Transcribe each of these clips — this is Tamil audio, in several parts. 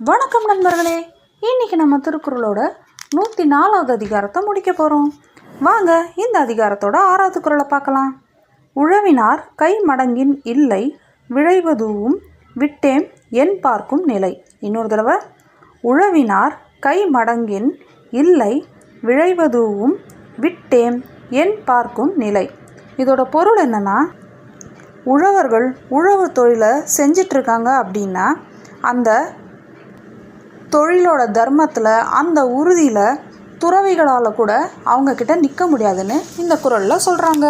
வணக்கம் நண்பர்களே. இன்னைக்கு நம்ம திருக்குறளோட நூற்றி நாலாவது அதிகாரத்தை முடிக்க போகிறோம் வாங்க இந்த அதிகாரத்தோட ஆறாவது குறளை பார்க்கலாம். உழவினார் கை மடங்கின் இல்லை விழைவதுவும் விட்டேம் என் பார்க்கும் நிலை. இன்னொரு தடவை உழவினார் கை மடங்கின் இல்லை விழைவதுவும் விட்டேம் என் பார்க்கும் நிலை. இதோட பொருள் என்னென்னா உழவர்கள் உழவு தொழிலை செஞ்சிட்ருக்காங்க அப்படின்னா அந்த தொழிலோட தர்மத்தில் அந்த உறுதியில் துறவிகளால் கூட அவங்கக்கிட்ட நிற்க முடியாதுன்னு இந்த குரலில் சொல்கிறாங்க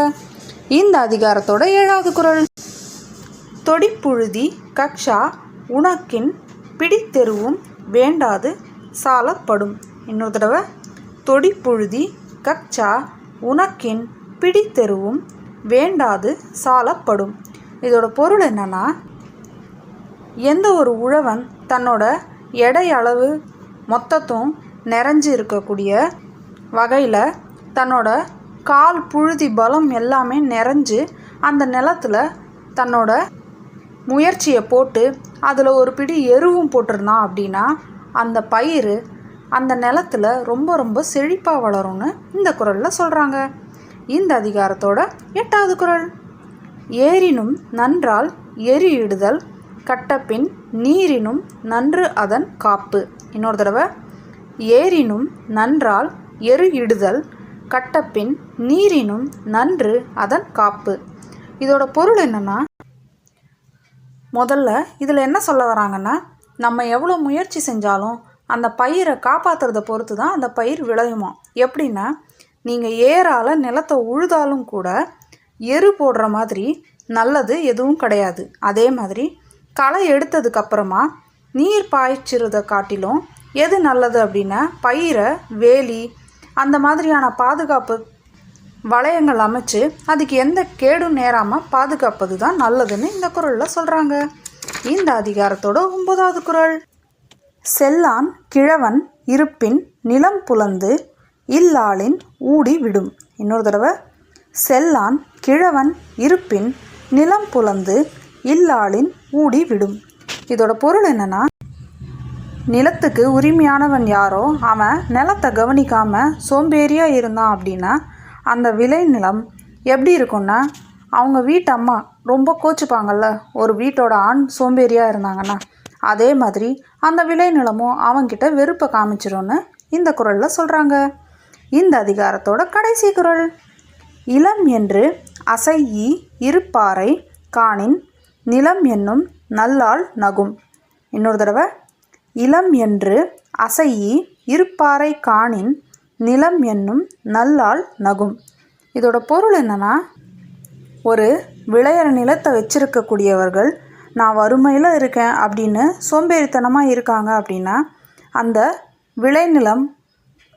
இந்த அதிகாரத்தோட ஏழாவது குரல். தொடிப்புழுதி கக்ஷா உனக்கின் பிடித்தெருவும் வேண்டாது சாலப்படும் இன்னொரு தடவை. தொடிப்புழுதி கக்ஷா உனக்கின் பிடித்தெருவும் வேண்டாது சாலப்படும் இதோட பொருள் என்னன்னா எந்த ஒரு உழவன் தன்னோட எடை அளவு மொத்தத்தும் நிறைஞ்சு இருக்கக்கூடிய வகையில் தன்னோட கால் புழுதி பலம் எல்லாமே நிறைஞ்சு அந்த நிலத்தில் தன்னோட முயற்சியை போட்டு அதில் ஒரு பிடி எருவும் போட்டிருந்தான் அப்படின்னா அந்த பயிர் அந்த நிலத்தில் ரொம்ப ரொம்ப செழிப்பாக வளரும்னு இந்த குரலில் சொல்கிறாங்க இந்த அதிகாரத்தோட எட்டாவது குரல். ஏரினும் நன்றால் எரியிடுதல் கட்டப்பின் நீரினும் நன்று அதன் காப்பு. இன்னொரு தடவை ஏரினும் நன்றால் எரு இடுதல் கட்டப்பின் நீரினும் நன்று அதன் காப்பு. இதோட பொருள் என்னென்னா முதல்ல இதில் என்ன சொல்ல வராங்கன்னா நம்ம எவ்வளோ முயற்சி செஞ்சாலும் அந்த பயிரை காப்பாற்றுறத பொறுத்து தான் அந்த பயிர் விளையுமா? எப்படின்னா நீங்கள் ஏறால் நிலத்தை உழுதாலும் கூட எரு போடுற மாதிரி நல்லது எதுவும் கிடையாது. அதே மாதிரி களை எடுத்ததுக்கப்புறமா நீர் பாய்ச்சிறத காட்டிலும் எது நல்லது அப்படின்னா பயிரை வேலி அந்த மாதிரியான பாதுகாப்பு வளையங்கள் அமைச்சு அதுக்கு எந்த கேடும் நேராமல் பாதுகாப்பது தான் நல்லதுன்னு இந்த குரலில் சொல்கிறாங்க இந்த அதிகாரத்தோட ஒன்பதாவது குரல். செல்லான் கிழவன் இருப்பின் நிலம் புலந்து இல்லாளின் ஊடி விடும். இன்னொரு தடவை. செல்லான் கிழவன் இருப்பின் நிலம் புலந்து இல்லாளின் ஊடி விடும். இதோட பொருள் என்னன்னா நிலத்துக்கு உரிமையானவன் யாரோ அவன் நிலத்தை கவனிக்காம சோம்பேறியா இருந்தான் அப்படின்னா அந்த விளை நிலம் எப்படி இருக்கும்னா அவங்க வீட்டு அம்மா ரொம்ப கோச்சுப்பாங்கள்ல ஒரு வீட்டோட ஆண் சோம்பேறியா இருந்தாங்கன்னா அதே மாதிரி அந்த விளை நிலமும் அவங்கிட்ட வெறுப்பை காமிச்சிரும்னு இந்த குரலில் சொல்கிறாங்க இந்த அதிகாரத்தோட கடைசி குரல். இளம் என்று அசையி இருப்பாறை காணின் நிலம் என்னும் நல்லால் நகும். இன்னொரு தடவை இளம் என்று அசையி இருப்பாறை காணின் நிலம் என்னும் நல்லால் நகும். இதோட பொருள் என்னன்னா ஒரு விளையிற நிலத்தை வச்சிருக்கக்கூடியவர்கள் நான் வறுமையில் இருக்கேன் அப்படின்னு சோம்பேறித்தனமாக இருக்காங்க அப்படின்னா அந்த விளைநிலம்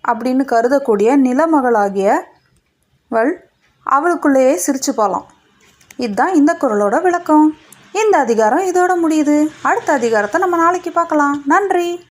அப்படின்னு கருதக்கூடிய நிலமகளாகியவள் அவளுக்குள்ளேயே சிரிச்சு போகலாம் இதுதான் இந்த குரலோட விளக்கம். இந்த அதிகாரம் இதோட முடியுது. அடுத்த அதிகாரத்தை நம்ம நாளைக்கு பார்க்கலாம். நன்றி.